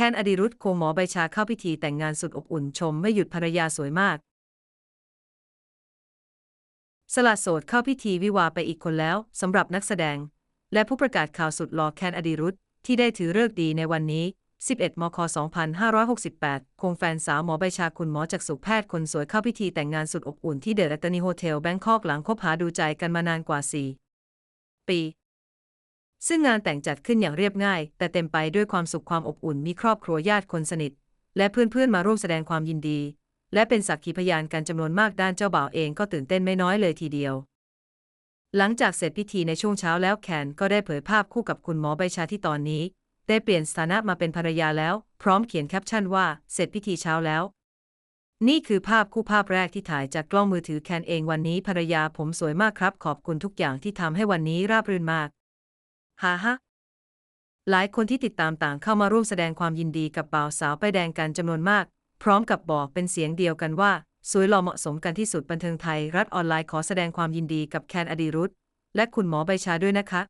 แคนอดีรุธโคงหมอใบชาเข้าพิธีแต่งงานสุดอบอุ่นชมไม่หยุดภรรยาสวยมาก สละโสดเข้าพิธีวิวาไปอีกคนแล้วสำหรับนักแสดง และผู้ประกาศข่าวสุดหล่อแคนอดีรุธที่ได้ถือเลิกดีในวันนี้ 11 มค 2568 คงแฟนสาวหมอใบชาคุณหมอจากสุแพทย์คนสวยเข้าพิธีแต่งงานสุดอบอุ่นที่เดอะรัตนีโฮเทลแบงคอกหลังคบหาดูใจกันมานานกว่า 4 ปี ซึ่งงานแต่งจัดขึ้นอย่างเรียบง่าย แต่เต็มไปด้วยความสุขความอบอุ่นมีครอบครัวญาติคนสนิท และเพื่อนๆมาร่วมแสดงความยินดี และเป็นสักขีพยานกันจำนวนมากด้านเจ้าบ่าวเองก็ตื่นเต้นไม่น้อยเลยทีเดียว หลังจากเสร็จพิธีในช่วงเช้าแล้วแคนก็ได้เผยภาพคู่กับคุณหมอใบชาที่ตอนนี้ ได้เปลี่ยนสถานะมาเป็นภรรยาแล้ว พร้อมเขียนแคปชั่นว่าเสร็จพิธีเช้าแล้วนี่คือภาพคู่ภาพแรกที่ถ่ายจากกล้องมือถือแคนเองวันนี้ภรรยาผมสวยมากครับ ขอบคุณทุกอย่างที่ทำให้วันนี้ราบรื่นมาก ฮ่าฮะหลายคนที่ติดตามต่างเข้ามาร่วมแสดงความยินดีกับบ่าวสาวป้ายแดงกันจำนวนมาก พร้อมกับบอกเป็นเสียงเดียวกันว่า สวยหล่อเหมาะสมกันที่สุดบันเทิงไทย รัฐออนไลน์ขอแสดงความยินดีกับแคนอดีรุธและคุณหมอใบชาด้วยนะคะ